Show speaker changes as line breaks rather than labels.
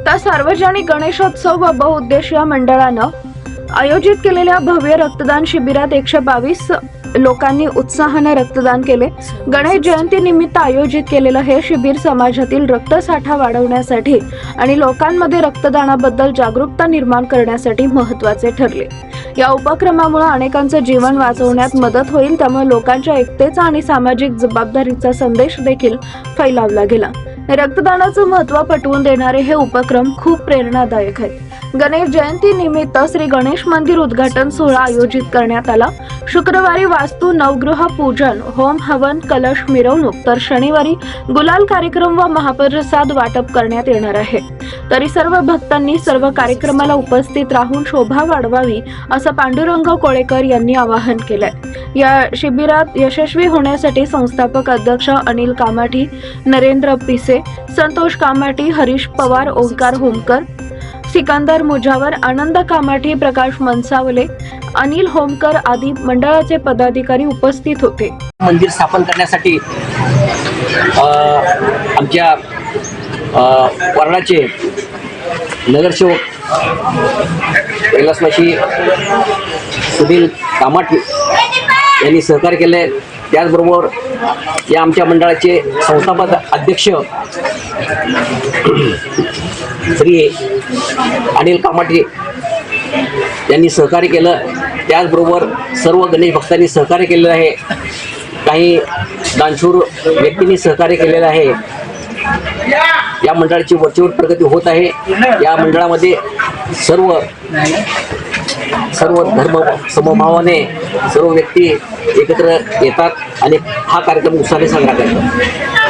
सार्वजनिक गणेशोत्सव व बहुउद्देशीय मंडळानं आयोजित केलेल्या भव्य रक्तदान शिबिरात एकशे बावीस लोकांनी उत्साहाने रक्तदान केले. गणेश जयंती निमित्त आयोजित केलेलं हे शिबिर समाजातील रक्तसाठा वाढवण्यासाठी आणि लोकांमध्ये रक्तदानाबद्दल जागरूकता निर्माण करण्यासाठी महत्त्वाचे ठरले. या उपक्रमामुळे अनेकांचं जीवन वाचवण्यात मदत होईल त्यामुळे लोकांच्या एकतेचा आणि सामाजिक जबाबदारीचा संदेश देखील फैलावला गेला. रक्तदानाचं महत्त्व पटवून देणारे हे उपक्रम खूप प्रेरणादायक आहेत. गणेश जयंती निमित्त श्री गणेश मंदिर उद्घाटन सोहळा आयोजित करण्यात आला. शुक्रवारी वास्तू नवग्रह पूजन होम हवन कलश मिरवणूक तर शनिवारी गुलाल कार्यक्रम व महाप्रसाद वाटप करण्यात येणार आहे. तरी सर्व भक्तांनी सर्व कार्यक्रमाला उपस्थित राहून शोभा वाढवावी असं पांडुरंग कोळेकर यांनी आवाहन केलंय. या शिबिरात यशस्वी होण्यासाठी संस्थापक अध्यक्ष अनिल कामाठी नरेंद्र पिसे संतोष कामाठी हरीश पवार ओंकार होमकर सिकंदर मुजावर आनंद कामाठी प्रकाश मनसावले अनिल होमकर आदी मंडळाचे पदाधिकारी उपस्थित होते.
मंदिर स्थापन करण्यासाठी आमच्या वर्णाचे नगरसेवक कैलासवासी सुनील कामाठी यांनी सहकार्य केले त्याचबरोबर या आमच्या मंडळाचे संस्थापक अध्यक्ष श्री अनिल कामाटे यांनी सहकार्य केलं. त्याचबरोबर सर्व गणेश भक्तांनी सहकार्य केलेलं आहे. काही दानशूर व्यक्तींनी सहकार्य केलेलं आहे. या मंडळाची वरचेवर प्रगती होत आहे. या मंडळामध्ये सर्व सर्व धर्म समभावाने सर्व व्यक्ती एकत्र येतात आणि हा कार्यक्रम उत्साहाने साजरा करतात.